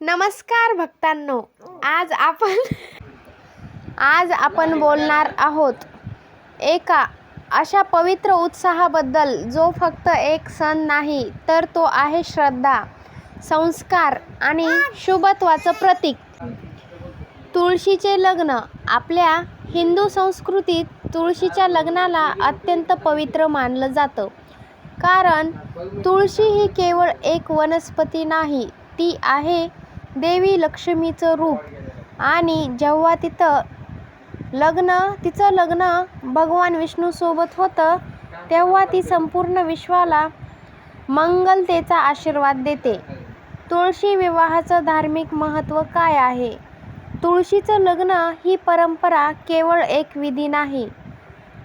नमस्कार भक्तांनो आज आपण आज आपण बोलणार आहोत एका अशा पवित्र उत्साहाबद्दल जो फक्त एक सण नाही तर तो आहे श्रद्धा संस्कार आणि शुभत्वाचं प्रतीक. तुळशीचे लग्न आपल्या हिंदू संस्कृतीत तुळशीच्या लग्नाला अत्यंत पवित्र मानलं जातं. कारण तुळशी ही केवळ एक वनस्पती नाही ती आहे देवी लक्ष्मीचं रूप. आणि जेव्हा तिथं लग्न तिचं लग्न भगवान विष्णूसोबत होतं तेव्हा ती संपूर्ण विश्वाला मंगलतेचा आशीर्वाद देते. तुळशी विवाहाचं धार्मिक महत्त्व काय आहे? तुळशीचं लग्न ही परंपरा केवळ एक विधी नाही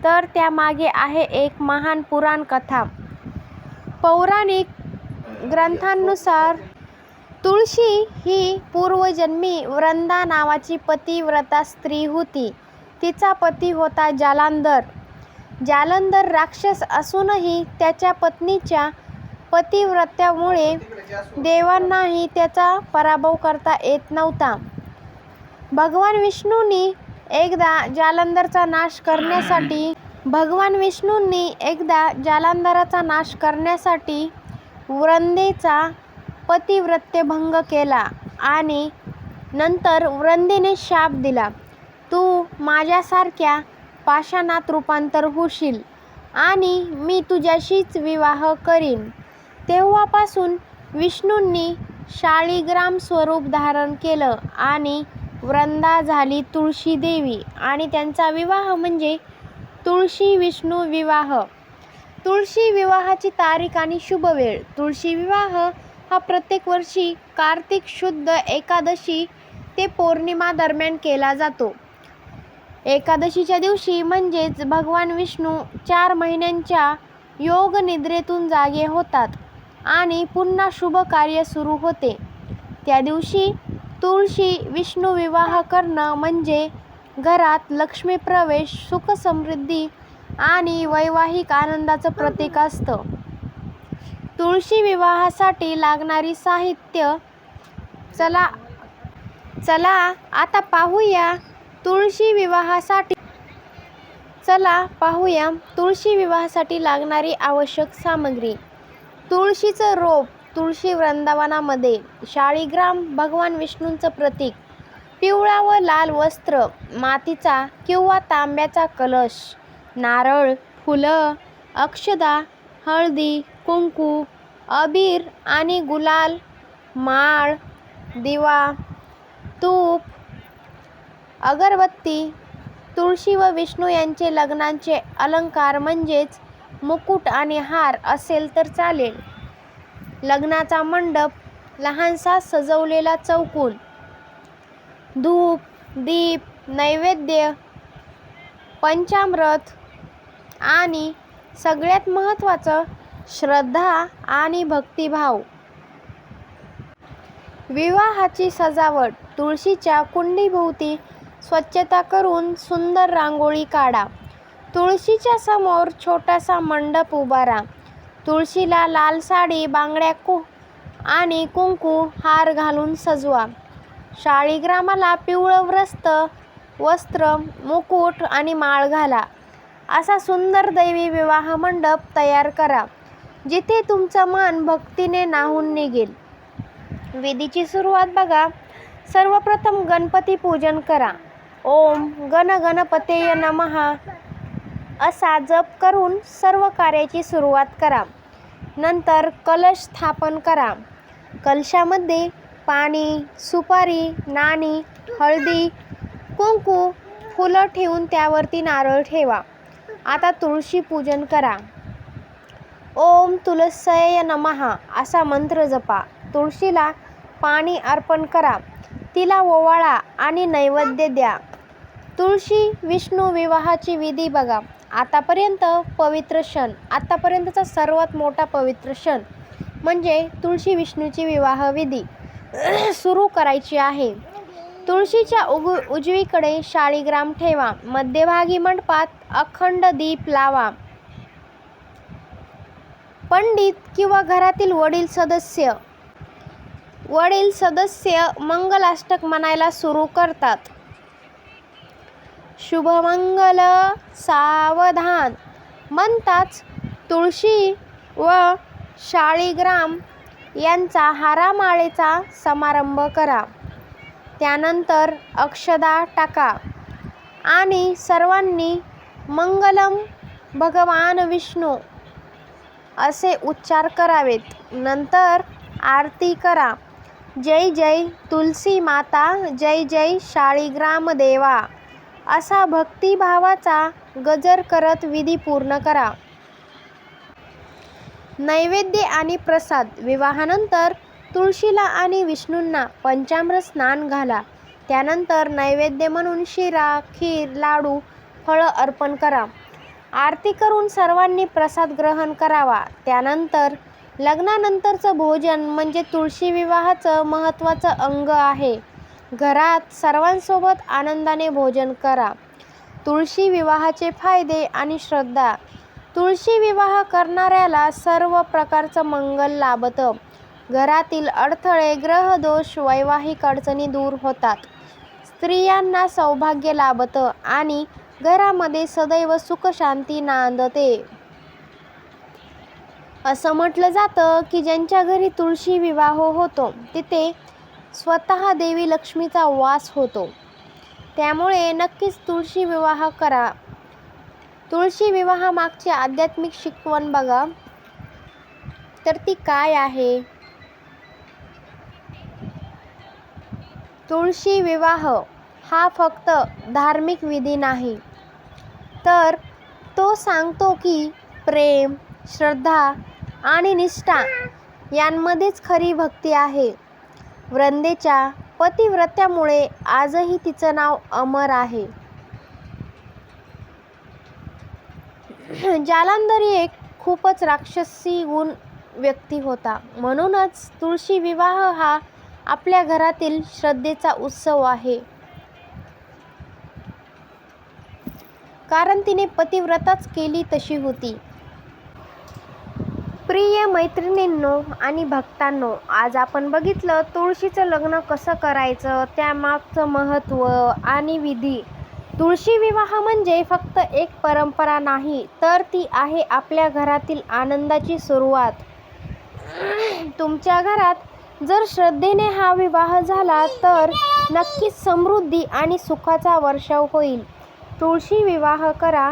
तर त्यामागे आहे एक महान पुराण कथा पौराणिक ग्रंथांनुसार तुळशी ही पूर्वजन्मी वृंदा नावाची पतिव्रता स्त्री होती. तिचा पती होता जालांधर जालंधर राक्षस असूनही त्याच्या पत्नीच्या पतिव्रत्यामुळे देवांनाही त्याचा पराभव करता येत नव्हता. भगवान विष्णूंनी एकदा जालंधरचा नाश करण्यासाठी भगवान विष्णूंनी एकदा जालंधराचा नाश करण्यासाठी वृंदेचा पतिव्रत्यभंग केला आणि नंतर वृंदेने शाप दिला. तू माझ्यासारख्या पाषाणात रूपांतर होशील आणि मी तुझ्याशीच विवाह करीन. तेव्हापासून विष्णूंनी शाळीग्राम स्वरूप धारण केलं आणि वृंदा झाली तुळशी देवी आणि त्यांचा विवाह म्हणजे तुळशी विष्णू विवाह. तुळशी विवाहाची तारीख आणि शुभ वेळ तुळशी विवाह हा प्रत्येक वर्षी कार्तिक शुद्ध एकादशी ते पौर्णिमा दरम्यान केला जातो. एकादशीच्या दिवशी म्हणजेच भगवान विष्णू चार महिन्यांच्या योग निद्रेतून जागे होतात आणि पुन्हा शुभ कार्य सुरू होते. त्या दिवशी तुळशी विष्णू विवाह करणं म्हणजे घरात लक्ष्मी प्रवेश सुख समृद्धी आणि वैवाहिक आनंदाचं प्रतीक असतं. तुळशी विवाहासाठी लागणारी साहित्य. चला चला आता पाहूया तुळशी विवाहासाठी. चला पाहूया तुळशी विवाहासाठी लागणारी आवश्यक सामग्री. तुळशीचं रोप तुळशी वृंदावनामध्ये. शाळीग्राम भगवान विष्णूंचं प्रतीक. पिवळा व लाल वस्त्र मातीचा किंवा तांब्याचा कलश. नारळ फुलं अक्षदा हळदी कुंकू अबीर आणि गुलाल माळ दिवा तूप अगरबत्ती तुळशी व विष्णू यांचे लग्नांचे अलंकार म्हणजेच मुकुट आणि हार असेल तर चालेल. लग्नाचा मंडप लहानसा सजवलेला चौकून. धूप दीप नैवेद्य पंचामृत आणि सगळ्यात महत्त्वाचं श्रद्धा आणि भक्तिभाव. विवाहाची सजावट तुळशीच्या कुंडीभोवती स्वच्छता करून सुंदर रांगोळी काढा. तुळशीच्या समोर छोटासा मंडप उभारा तुळशीला लाल साडी बांगड्या कु आणि कुंकू हार घालून सजवा. शाळीग्रामाला पिवळं व्रस्त वस्त्र मुकुट आणि माळ घाला. असा सुंदर दैवी विवाह मंडप तयार करा. जिथे तुमचं मन भक्तीने नाहून निघेल. विधीची सुरुवात बघा. सर्वप्रथम गणपती पूजन करा. ओम गण गणपतेय नमहा असा जप करून सर्व कार्याची सुरुवात करा. नंतर कलश स्थापन करा. कलशामध्ये पाणी सुपारी नाणी हळदी कुंकू फुलं ठेवून त्यावरती नारळ ठेवा. आता तुळशी पूजन करा. ओम तुलसय नमहा असा मंत्र जपा. तुळशीला पाणी अर्पण करा. तिला ओवाळा आणि नैवेद्य द्या. तुळशी विष्णू विवाहाची विधी बघा. आतापर्यंत पवित्र क्षण. आतापर्यंतचा सर्वात मोठा पवित्र क्षण म्हणजे तुळशी विष्णूची विवाह विधी. सुरू करायची आहे. तुळशीच्या उग उजवीकडे शाळीग्राम ठेवा. मध्यभागी मंडपात अखंड दीप लावा. पंडित किंवा घरातील वडील सदस्य. वडील सदस्य मंगलाष्टक म्हणायला सुरू करतात. शुभमंगल सावधान म्हणताच तुळशी व शाळीग्राम यांचा हारामाळेचा समारंभ करा. त्यानंतर अक्षदा टाका आणि सर्वांनी मंगलम भगवान विष्णू असे उच्चार करावेत. नंतर आरती करा. जय जय तुलसी माता जय जय शाळीग्राम देवा. असा भक्तिभावाचा गजर करत विधी पूर्ण करा. नैवेद्य आणि प्रसाद. विवाहानंतर तुळशीला आणि विष्णूंना पंचामृत स्नान घाला. त्यानंतर नैवेद्य म्हणून शिरा खीर लाडू फळं अर्पण करा. आरती करून सर्वांनी प्रसाद ग्रहण करावा. त्यानंतर लग्नानंतरचं भोजन म्हणजे तुळशी विवाहाचं महत्त्वाचं अंग आहे. घरात सर्वांसोबत आनंदाने भोजन करा. तुळशी विवाहाचे फायदे आणि श्रद्धा. तुळशी विवाह करणाऱ्याला सर्व प्रकारचं मंगल लाभतं. घरातील अडथळे ग्रहदोष वैवाहिक अडचणी दूर होतात. स्त्रियांना सौभाग्य लाभतं आणि घरामध्ये सदैव सुख शांती नांदते. असं म्हटलं जातं की ज्यांच्या घरी तुळशी विवाह होतो तिथे स्वतः देवी लक्ष्मीचा वास होतो. त्यामुळे नक्कीच तुळशी विवाह करा. तुळशी विवाहामागची आध्यात्मिक शिकवण बघा. तर ती काय आहे? तुळशी विवाह हा फक्त धार्मिक विधी नाही. तर तो सांगतो की प्रेम श्रद्धा आणि निष्ठा यांमध्येच खरी भक्ती आहे. वृंदेच्या पतिव्रत्यामुळे आजही तिचं नाव अमर आहे. जालंधरी एक खूपच राक्षसी गुण व्यक्ती होता. म्हणूनच तुळशी विवाह हा आपल्या घरातील श्रद्धेचा उत्सव आहे. कारण तिने पतिव्रताच केली तशी होती. प्रिय मैत्रिणींनो आणि भक्तांनो आज आपण बघितलं तुळशीचं लग्न कसं करायचं त्यामागचं महत्त्व आणि विधी. तुळशी विवाह म्हणजे फक्त एक परंपरा नाही तर ती आहे आपल्या घरातील आनंदाची सुरुवात. तुमच्या घरात जर श्रद्धेने हा विवाह झाला तर नक्कीच समृद्धी आणि सुखाचा वर्षाव होईल. तुळशी विवाह करा.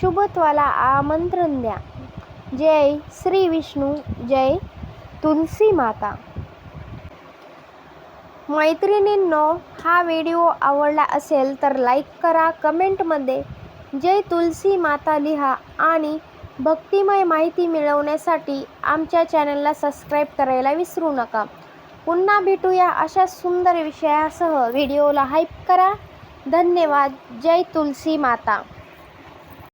शुभत्वाला आमंत्रण द्या. जय श्री विष्णू जय तुलसी माता. मैत्रिणींनो हा व्हिडिओ आवडला असेल तर लाईक करा कमेंटमध्ये जय तुलसी माता लिहा आणि भक्तिमय माहिती मिळवण्यासाठी आमच्या चॅनलला सबस्क्राईब करायला विसरू नका. पुन्हा भेटूया अशा सुंदर विषयासह व्हिडिओला हाईप करा. धन्यवाद. जय तुलसी माता.